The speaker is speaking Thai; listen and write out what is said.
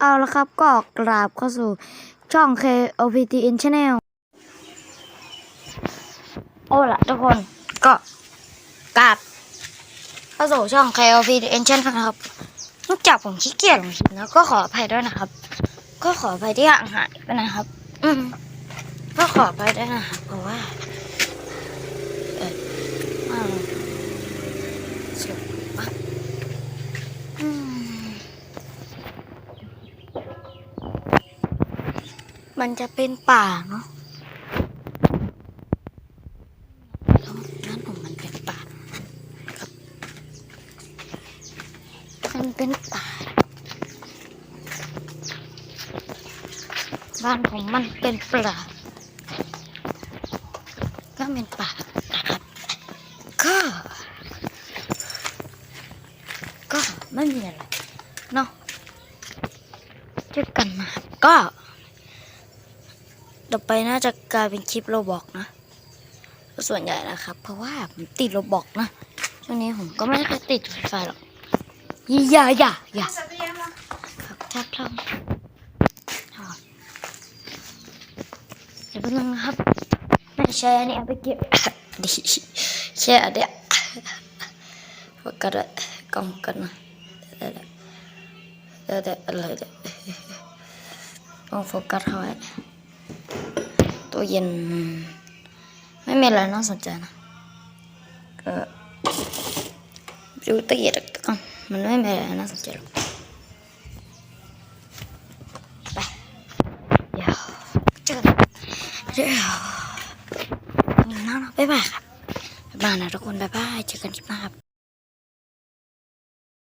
เอาละครับก็กราบเข้าสู่ช่อง KOPTN Channel โอ้ละทุกคนก็กราบเข้าสู่ช่อง KOPTN Channel นะครับนื่องจากผมขี้เกียจลงคลิปนะก็ขออภัยด้วยนะครับ ก็ขออภัยที่ห่างหายไปนะครับ อืมก็ขออภัยด้วยนะครับเพราะว่าเออว่างสุดมากอืม มันจะเป็นป่าเนาะแล้วนั่นผมมันเป็นป่าครับมันเป็นป่า บ้านผมมันเป็นป่าก็เป็นป่านะครับก็ ก็ไม่มีอะไรเนาะเจอกันนะครับก็ ต่อไปน่าจะกลายเป็นคลิปโรบอกนะส่วนใหญ่นะครับ เพราะว่าผมติดโรบอกนะช่วงนี้ผมก็ไม่ได้ติดไฟหรอกอย่าอย่าอย่าครับชอบชอบชอบเดี๋ยวแป๊บนึงนะครับแม่แชร์นี่เอาไปเก็บดีแชร์เนี้ยโฟกัสกองกันนะเดี๋ยวเดี๋ยวเดี๋ยวอะไรเดี๋ยวต้องโฟกัสเอาไว้ ตู้เย็น ไม่มีอะไรน่าสนใจนะ ก็ดูตู้เย็นกันมันไม่มีอะไรน่าสนใจหรอกไปเดี๋ยวเจอกันเดี๋ยวนี่นะบ๊ายบายครับบ๊ายบายนะทุกคนบ๊ายบายเจอกันคลิปหน้าครับ